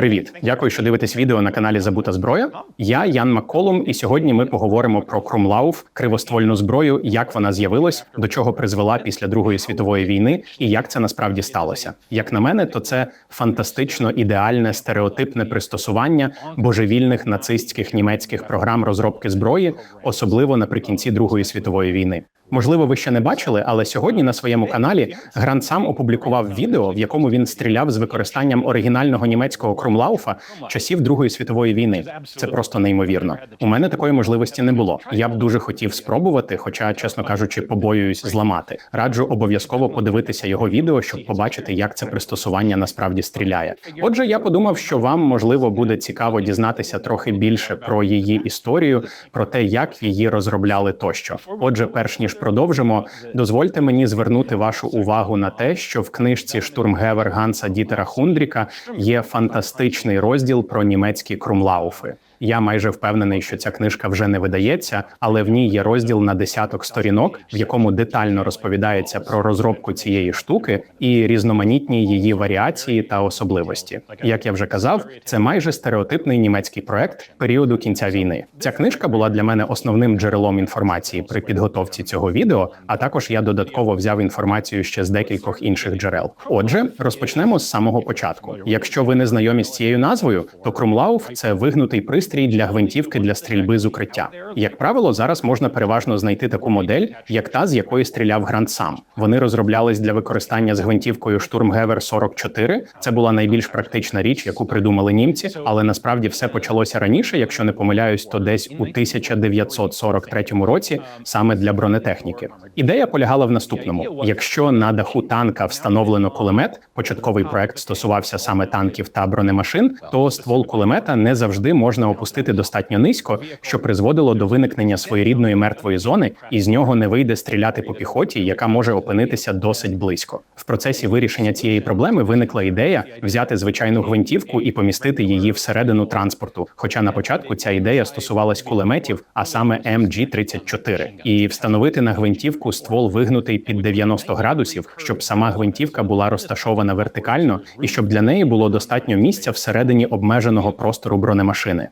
Привіт, дякую, що дивитесь відео на каналі Забута зброя. Я Ян Макколум, і сьогодні ми поговоримо про Крумлауф, кривоствольну зброю, як вона з'явилась, до чого призвела після Другої світової війни, і як це насправді сталося. Як на мене, то це фантастично ідеальне стереотипне пристосування божевільних нацистських німецьких програм розробки зброї, особливо наприкінці Другої світової війни. Можливо, ви ще не бачили, але сьогодні на своєму каналі Грант сам опублікував відео, в якому він стріляв з використанням оригінального німецького Крумлауфа часів Другої світової війни. Це просто неймовірно. У мене такої можливості не було. Я б дуже хотів спробувати, хоча, чесно кажучи, побоююсь зламати. Раджу обов'язково подивитися його відео, щоб побачити, як це пристосування насправді стріляє. Отже, я подумав, що вам можливо буде цікаво дізнатися трохи більше про її історію, про те, як її розробляли тощо. Отже, перш ніж продовжимо, дозвольте мені звернути вашу увагу на те, що в книжці Штурмгевер Ганса Дітера Хундріка є фантастичний розділ про німецькі крумлауфи. Я майже впевнений, що ця книжка вже не видається, але в ній є розділ на десяток сторінок, в якому детально розповідається про розробку цієї штуки і різноманітні її варіації та особливості. Як я вже казав, це майже стереотипний німецький проект періоду кінця війни. Ця книжка була для мене основним джерелом інформації при підготовці цього відео. А також я додатково взяв інформацію ще з декількох інших джерел. Отже, розпочнемо з самого початку. Якщо ви не знайомі з цією назвою, то Крумлауф це вигнутий пристрій для гвинтівки для стрільби з укриття. Як правило, зараз можна переважно знайти таку модель, як та з якої стріляв Грант сам. Вони розроблялись для використання з гвинтівкою Штурмгевер 44. Це була найбільш практична річ, яку придумали німці, але насправді все почалося раніше. Якщо не помиляюсь, то десь у 1943 році саме для бронетехніки. Ідея полягала в наступному: якщо на даху танка встановлено кулемет, початковий проект стосувався саме танків та бронемашин, то ствол кулемета не завжди можна опустити достатньо низько, що призводило до виникнення своєрідної мертвої зони, і з нього не вийде стріляти по піхоті, яка може опинитися досить близько. В процесі вирішення цієї проблеми виникла ідея взяти звичайну гвинтівку і помістити її всередину транспорту. Хоча на початку ця ідея стосувалась кулеметів, а саме MG-34. і встановити на гвинтівку ствол вигнутий під 90 градусів, щоб сама гвинтівка була розташована вертикально, і щоб для неї було достатньо місця всередині обмеженого простору бронемашини.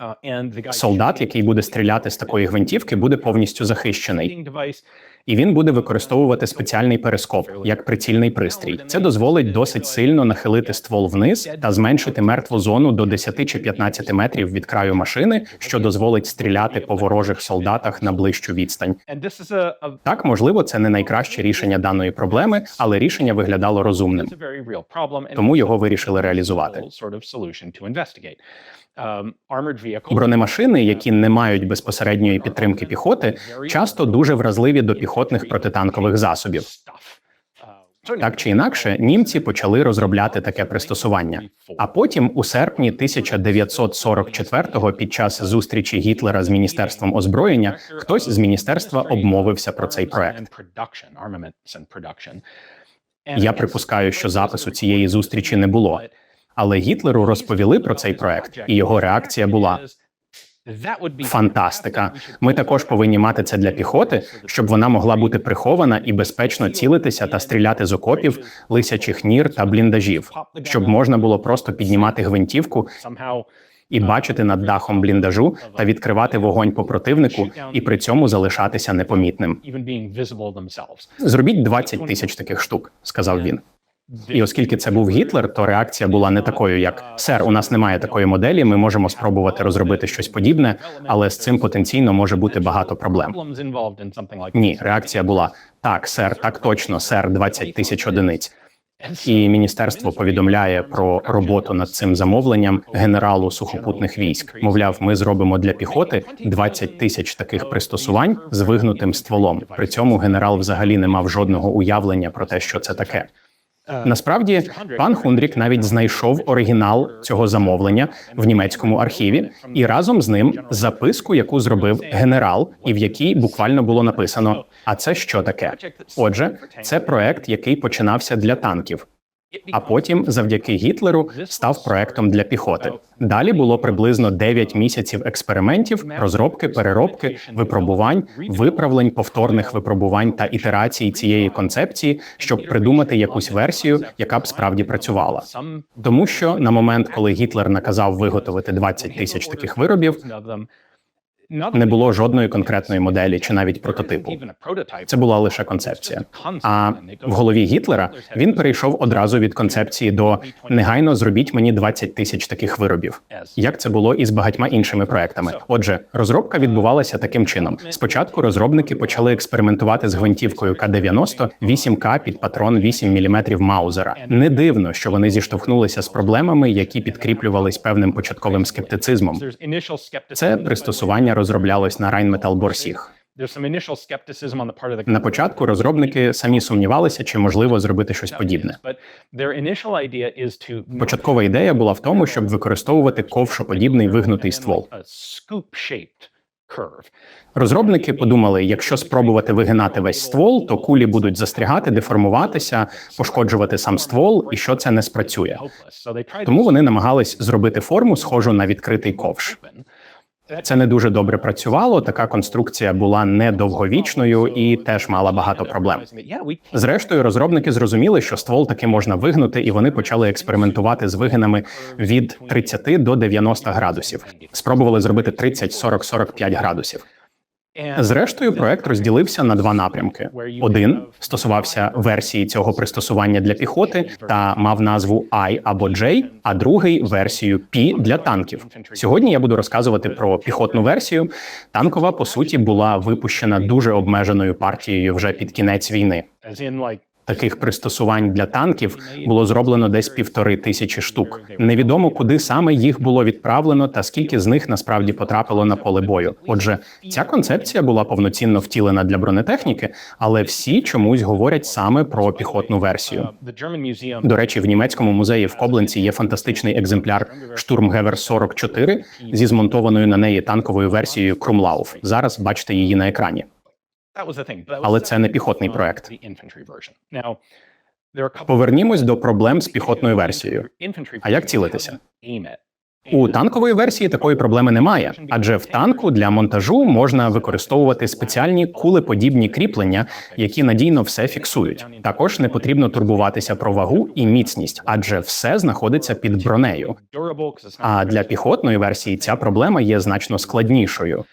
Солдат, який буде стріляти з такої гвинтівки, буде повністю захищений. І він буде використовувати спеціальний перископ як прицільний пристрій. Це дозволить досить сильно нахилити ствол вниз та зменшити мертву зону до 10 чи 15 метрів від краю машини, що дозволить стріляти по ворожих солдатах на ближчу відстань. Так, можливо, це не найкраще рішення даної проблеми, але рішення виглядало розумним. Тому його вирішили реалізувати. Бронемашини, які не мають безпосередньої підтримки піхоти, часто дуже вразливі до піхотних протитанкових засобів. Так чи інакше, німці почали розробляти таке пристосування. А потім, у серпні 1944-го, під час зустрічі Гітлера з міністерством озброєння, хтось з міністерства обмовився про цей проект. Я припускаю, що запису цієї зустрічі не було. Але Гітлеру розповіли про цей проект, і його реакція була фантастика. Ми також повинні мати це для піхоти, щоб вона могла бути прихована і безпечно цілитися та стріляти з окопів, лисячих нір та бліндажів, щоб можна було просто піднімати гвинтівку і бачити над дахом бліндажу та відкривати вогонь по противнику, і при цьому залишатися непомітним. Зробіть 20 тисяч таких штук, сказав він. І оскільки це був Гітлер, то реакція була не такою, як сер, у нас немає такої моделі. Ми можемо спробувати розробити щось подібне, але з цим потенційно може бути багато проблем. Ні, реакція була так, сер, так точно, сер, 20 тисяч одиниць. І міністерство повідомляє про роботу над цим замовленням генералу сухопутних військ. Мовляв, ми зробимо для піхоти 20 тисяч таких пристосувань з вигнутим стволом. При цьому генерал взагалі не мав жодного уявлення про те, що це таке. Насправді, пан Хундрік навіть знайшов оригінал цього замовлення в німецькому архіві, і разом з ним записку, яку зробив генерал, і в якій буквально було написано: а це що таке? Отже, це проект, який починався для танків. А потім, завдяки Гітлеру, став проектом для піхоти. Далі було приблизно 9 місяців експериментів, розробки, переробки, випробувань, виправлень, повторних випробувань та ітерацій цієї концепції, щоб придумати якусь версію, яка б справді працювала. Тому що на момент, коли Гітлер наказав виготовити 20 тисяч таких виробів, не було жодної конкретної моделі чи навіть прототипу. Це була лише концепція. А в голові Гітлера він перейшов одразу від концепції до негайно зробіть мені 20 тисяч таких виробів. Як це було і з багатьма іншими проектами. Отже, розробка відбувалася таким чином. Спочатку розробники почали експериментувати з гвинтівкою К-90 8К під патрон 8 мм Маузера. Не дивно, що вони зіштовхнулися з проблемами, які підкріплювались певним початковим скептицизмом. Це пристосування розроблялось на Rheinmetall Борсіг. На початку розробники самі сумнівалися, чи можливо зробити щось подібне. Початкова ідея була в тому, щоб використовувати ковшоподібний вигнутий ствол. Розробники подумали, якщо спробувати вигинати весь ствол, то кулі будуть застрягати, деформуватися, пошкоджувати сам ствол, і що це не спрацює. Тому вони намагались зробити форму, схожу на відкритий ковш. Це не дуже добре працювало. Така конструкція була недовговічною і теж мала багато проблем. Зрештою, розробники зрозуміли, що ствол таки можна вигнути, і вони почали експериментувати з вигинами від 30 до 90 градусів. Спробували зробити 30, 40, 45 градусів. Зрештою, проект розділився на два напрямки: один стосувався версії цього пристосування для піхоти та мав назву I або J, а другий версію P для танків. Сьогодні я буду розказувати про піхотну версію. Танкова по суті була випущена дуже обмеженою партією вже під кінець війни. Таких пристосувань для танків було зроблено десь півтори тисячі штук. Невідомо куди саме їх було відправлено, та скільки з них насправді потрапило на поле бою. Отже, ця концепція була повноцінно втілена для бронетехніки, але всі чомусь говорять саме про піхотну версію. До речі, в німецькому музеї в Кобленці є фантастичний екземпляр Штурмгевер 44 зі змонтованою на неї танковою версією Крумлауф. Зараз бачите її на екрані. Але це не піхотний проект. Повернімось до проблем з піхотною версією. А як цілитися? У танкової версії такої проблеми немає, адже в танку для монтажу можна використовувати спеціальні кулеподібні кріплення, які надійно все фіксують. Також не потрібно турбуватися про вагу і міцність, адже все знаходиться під бронею. А для піхотної версії ця проблема є значно складнішою.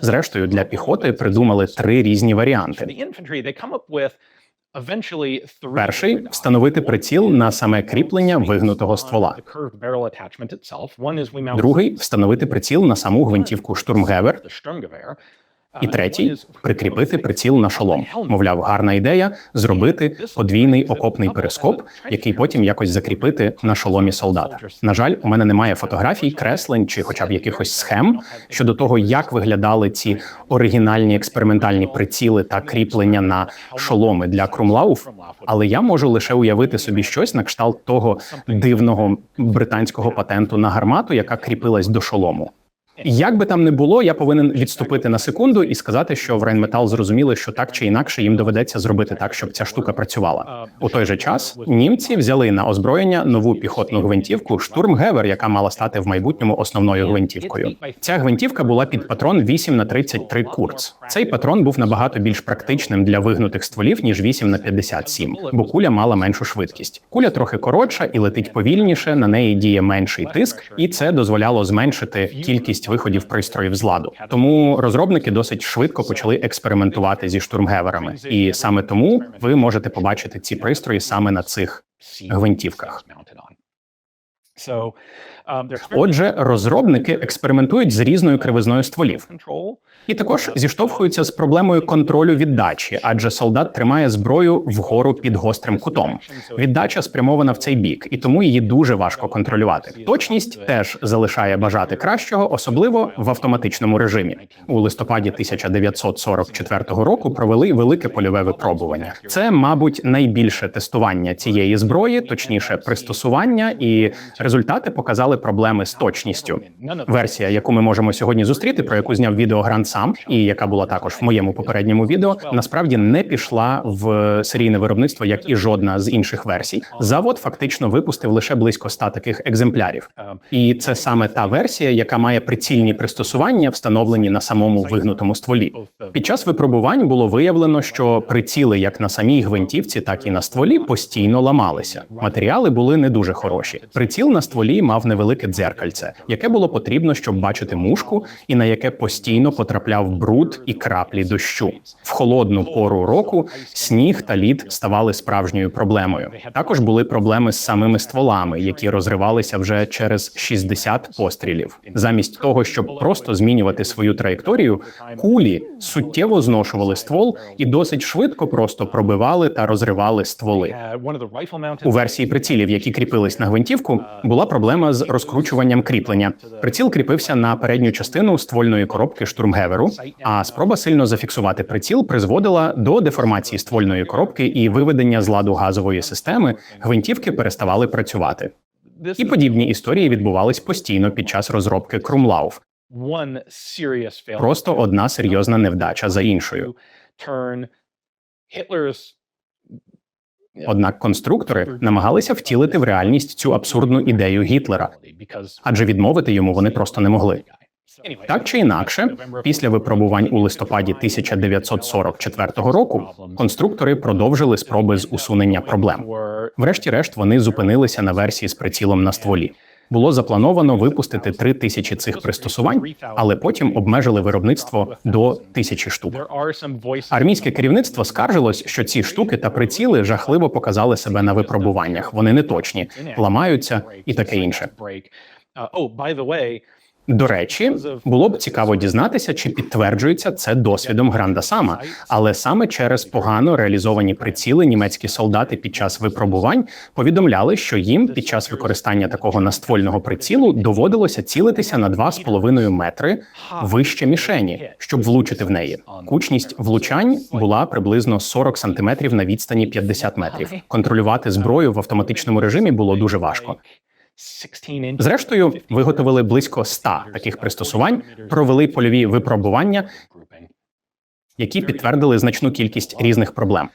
Зрештою, для піхоти придумали три різні варіанти. Перший встановити приціл на саме кріплення вигнутого ствола. Другий встановити приціл на саму гвинтівку штурмгевер. І третій прикріпити приціл на шолом. Мовляв, гарна ідея зробити подвійний окопний перископ, який потім якось закріпити на шоломі солдата. На жаль, у мене немає фотографій, креслень чи, хоча б якихось схем щодо того, як виглядали ці оригінальні експериментальні приціли та кріплення на шоломи для Крумлауф. Але я можу лише уявити собі щось на кшталт того дивного британського патенту на гармату, яка кріпилась до шолому. Як би там не було, я повинен відступити на секунду і сказати, що в Rheinmetall зрозуміли, що так чи інакше їм доведеться зробити так, щоб ця штука працювала. У той же час німці взяли на озброєння нову піхотну гвинтівку Штурмгевер, яка мала стати в майбутньому основною гвинтівкою. Ця гвинтівка була під патрон 8 на 33 курц. Цей патрон був набагато більш практичним для вигнутих стволів ніж 8 на 57, бо куля мала меншу швидкість. Куля трохи коротша і летить повільніше. На неї діє менший тиск, і це дозволяло зменшити кількість виходів пристроїв з ладу. Тому розробники досить швидко почали експериментувати зі штурмгеверами, і саме тому ви можете побачити ці пристрої саме на цих гвинтівках. Отже, розробники експериментують з різною кривизною стволів. І також зіштовхуються з проблемою контролю віддачі, адже солдат тримає зброю вгору під гострим кутом. Віддача спрямована в цей бік, і тому її дуже важко контролювати. Точність теж залишає бажати кращого, особливо в автоматичному режимі. У листопаді 1944 року провели велике польове випробування. Це, мабуть, найбільше тестування цієї зброї, точніше, пристосування, і Результати показали проблеми з точністю. Версія, яку ми можемо сьогодні зустріти, про яку зняв відео Грант сам, і яка була також в моєму попередньому відео, насправді не пішла в серійне виробництво, як і жодна з інших версій. Завод фактично випустив лише близько 100 таких екземплярів, і це саме та версія, яка має прицільні пристосування, встановлені на самому вигнутому стволі. Під час випробувань було виявлено, що приціли як на самій гвинтівці, так і на стволі постійно ламалися. Матеріали були не дуже хороші. Приціл на стволі мав невелике дзеркальце, яке було потрібно, щоб бачити мушку, і на яке постійно потрапляв бруд і краплі дощу. В холодну пору року сніг та лід ставали справжньою проблемою. Також були проблеми з самими стволами, які розривалися вже через 60 пострілів. Замість того, щоб просто змінювати свою траєкторію, кулі суттєво зношували ствол і досить швидко просто пробивали та розривали стволи. У версії прицілів, які кріпились на гвинтівку, була проблема з розкручуванням кріплення. Приціл кріпився на передню частину ствольної коробки штурмгеверу, а спроба сильно зафіксувати приціл призводила до деформації ствольної коробки і виведення з ладу газової системи. Гвинтівки переставали працювати. І подібні історії відбувались постійно під час розробки Крумлауф. Просто одна серйозна невдача за іншою. Однак конструктори намагалися втілити в реальність цю абсурдну ідею Гітлера, адже відмовити йому вони просто не могли. Так чи інакше, після випробувань у листопаді 1944 року конструктори продовжили спроби з усунення проблем. Врешті-решт вони зупинилися на версії з прицілом на стволі. Було заплановано випустити три тисячі цих пристосувань, але потім обмежили виробництво до тисячі штук. Армійське керівництво скаржилось, що ці штуки та приціли жахливо показали себе на випробуваннях. Вони не точні, ламаються і таке інше. До речі, було б цікаво дізнатися, чи підтверджується це досвідом Гранда Сама, але саме через погано реалізовані приціли німецькі солдати під час випробувань повідомляли, що їм під час використання такого наствольного прицілу доводилося цілитися на 2,5 метри вище мішені, щоб влучити в неї. Кучність влучань була приблизно 40 сантиметрів на відстані 50 метрів. Контролювати зброю в автоматичному режимі було дуже важко. Зрештою, виготовили близько 100 таких пристосувань, провели польові випробування, які підтвердили значну кількість різних проблем.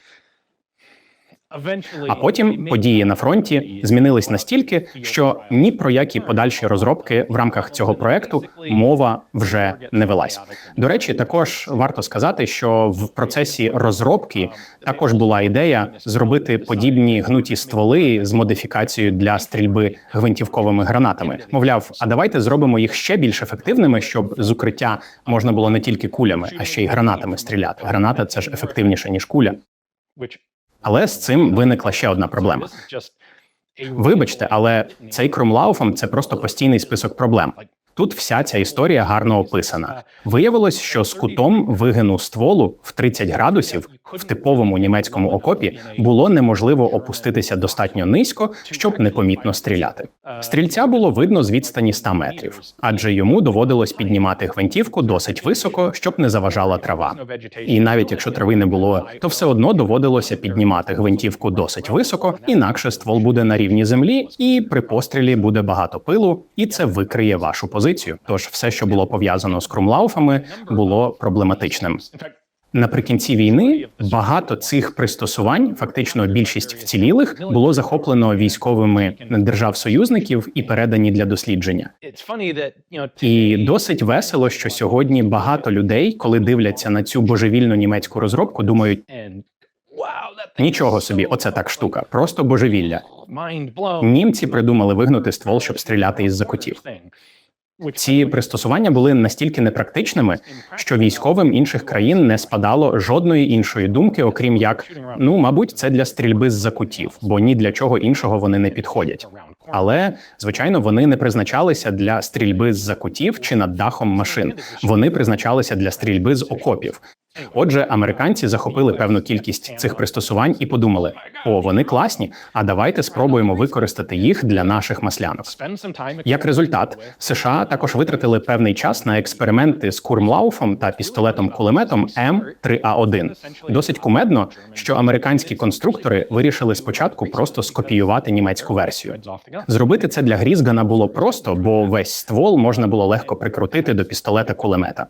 А потім події на фронті змінились настільки, що ні про які подальші розробки в рамках цього проекту мова вже не велась. До речі, також варто сказати, що в процесі розробки також була ідея зробити подібні гнуті стволи з модифікацією для стрільби гвинтівковими гранатами. Мовляв, а давайте зробимо їх ще більш ефективними, щоб з укриття можна було не тільки кулями, а ще й гранатами стріляти. Граната це ж ефективніше ніж куля. Але з цим виникла ще одна проблема. Вибачте, але цей Крумлауфом це просто постійний список проблем. Тут вся ця історія гарно описана. Виявилось, що з кутом вигину стволу в 30 градусів в типовому німецькому окопі було неможливо опуститися достатньо низько, щоб непомітно стріляти. Стрільця було видно з відстані 100 метрів, адже йому доводилось піднімати гвинтівку досить високо, щоб не заважала трава. І навіть якщо трави не було, то все одно доводилося піднімати гвинтівку досить високо, інакше ствол буде на рівні землі, і при пострілі буде багато пилу, і це викриє вашу позицію. Тож все, що було пов'язано з крумлауфами, було проблематичним. Наприкінці війни багато цих пристосувань, фактично більшість вцілілих, було захоплено військовими держав-союзників і передані для дослідження. І досить весело, що сьогодні багато людей, коли дивляться на цю божевільну німецьку розробку, думають нічого собі, оце так штука, просто божевілля. Німці придумали вигнути ствол, щоб стріляти із закутів. Ці пристосування були настільки непрактичними, що військовим інших країн не спадало жодної іншої думки, окрім як ну, мабуть, це для стрільби з закутів, бо ні для чого іншого вони не підходять. Але звичайно, вони не призначалися для стрільби з закутів чи над дахом машин. Вони призначалися для стрільби з окопів. Отже, американці захопили певну кількість цих пристосувань і подумали: о, вони класні. А давайте спробуємо використати їх для наших маслянок. Як результат, США також витратили певний час на експерименти з курмлауфом та пістолетом-кулеметом М3А1. Досить кумедно, що американські конструктори вирішили спочатку просто скопіювати німецьку версію. Зробити це для Грізгана було просто, бо весь ствол можна було легко прикрутити до пістолета кулемета.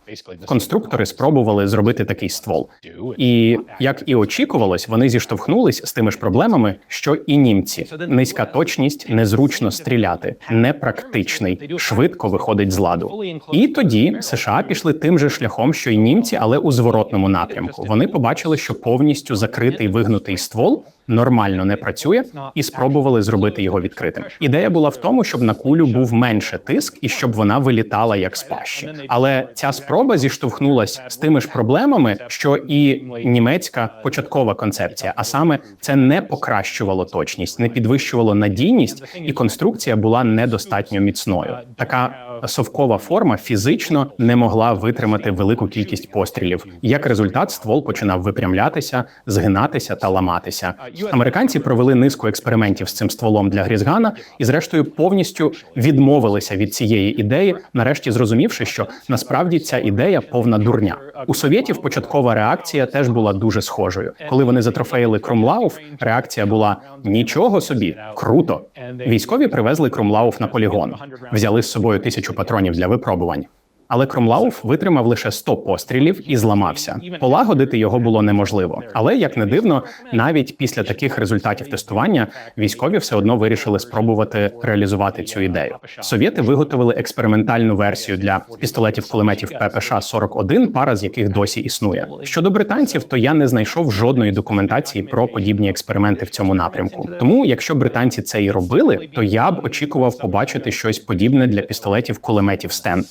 Конструктори спробували зробити такий ствол, і як і очікувалось, вони зіштовхнулись з тими ж проблемами, що і німці: низька точність, незручно стріляти, непрактичний, швидко виходить з ладу. І тоді США пішли тим же шляхом, що й німці, але у зворотному напрямку. Вони побачили, що повністю закритий вигнутий ствол нормально не працює, і спробували зробити його відкритим. Ідея була в тому, щоб на кулю був менше тиск і щоб вона вилітала як з пащі. Але ця спроба зіштовхнулась з тими ж проблемами, що і німецька початкова концепція. А саме це не покращувало точність, не підвищувало надійність, і конструкція була недостатньо міцною. Така совкова форма фізично не могла витримати велику кількість пострілів. Як результат, ствол починав випрямлятися, згинатися та ламатися. Американці провели низку експериментів з цим стволом для Грізгана і, зрештою, повністю відмовилися від цієї ідеї, нарешті зрозумівши, що насправді ця ідея повна дурня. У совєтів початкова реакція теж була дуже схожою. Коли вони затрофеїли Кромлауф, реакція була нічого собі, круто. Військові привезли Кромлауф на полігон, взяли з собою тисячу патронів для випробувань. Але Кромлауф витримав лише 100 пострілів і зламався. Полагодити його було неможливо. Але як не дивно, навіть після таких результатів тестування військові все одно вирішили спробувати реалізувати цю ідею. Совєти виготовили експериментальну версію для пістолетів кулеметів ППШ 41 пара з яких досі існує. Щодо британців, то я не знайшов жодної документації про подібні експерименти в цьому напрямку. Тому, якщо британці це і робили, то я б очікував побачити щось подібне для пістолетів кулеметів Стен.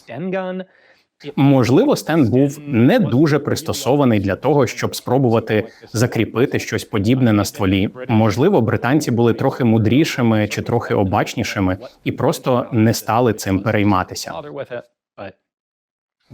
Можливо, стенд був не дуже пристосований для того, щоб спробувати закріпити щось подібне на стволі. Можливо, британці були трохи мудрішими чи трохи обачнішими і просто не стали цим перейматися.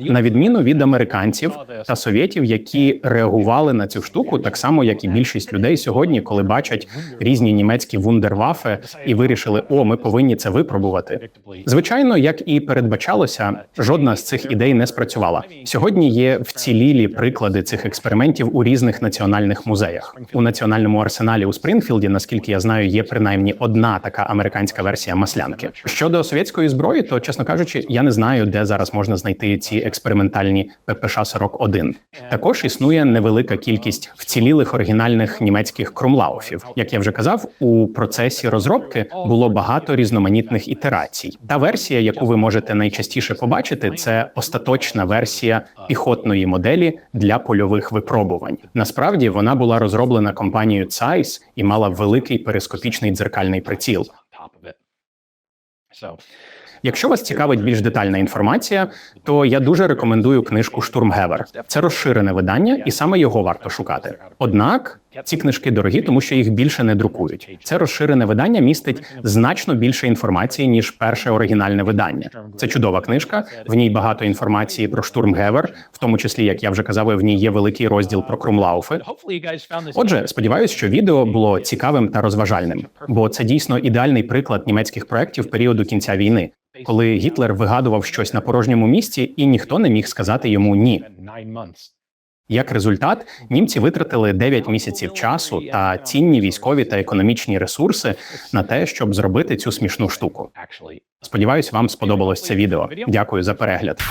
На відміну від американців та совєтів, які реагували на цю штуку, так само як і більшість людей сьогодні, коли бачать різні німецькі вундервафи і вирішили, о, ми повинні це випробувати. Звичайно, як і передбачалося, жодна з цих ідей не спрацювала. Сьогодні є вцілілі приклади цих експериментів у різних національних музеях. У національному арсеналі у Спрінфілді, наскільки я знаю, є принаймні одна така американська версія маслянки. Щодо совєтської зброї, то чесно кажучи, я не знаю, де зараз можна знайти ці експериментальні ППШ-41. Також існує невелика кількість вцілілих оригінальних німецьких кромлауфів. Як я вже казав, у процесі розробки було багато різноманітних ітерацій. Та версія, яку ви можете найчастіше побачити, це остаточна версія піхотної моделі для польових випробувань. Насправді вона була розроблена компанією Zeiss і мала великий перископічний дзеркальний приціл. Якщо вас цікавить більш детальна інформація, то я дуже рекомендую книжку Штурмгевер. Це розширене видання, і саме його варто шукати. Однак ці книжки дорогі, тому що їх більше не друкують. Це розширене видання містить значно більше інформації ніж перше оригінальне видання. Це чудова книжка. В ній багато інформації про Штурмгевер, в тому числі, як я вже казав, в ній є великий розділ про Крумлауфи. Отже, сподіваюся, що відео було цікавим та розважальним, бо це дійсно ідеальний приклад німецьких проєктів періоду кінця війни, коли Гітлер вигадував щось на порожньому місці, і ніхто не міг сказати йому ні. Як результат, німці витратили 9 місяців часу та цінні військові та економічні ресурси на те, щоб зробити цю смішну штуку. Сподіваюсь, вам сподобалось це відео. Дякую за перегляд.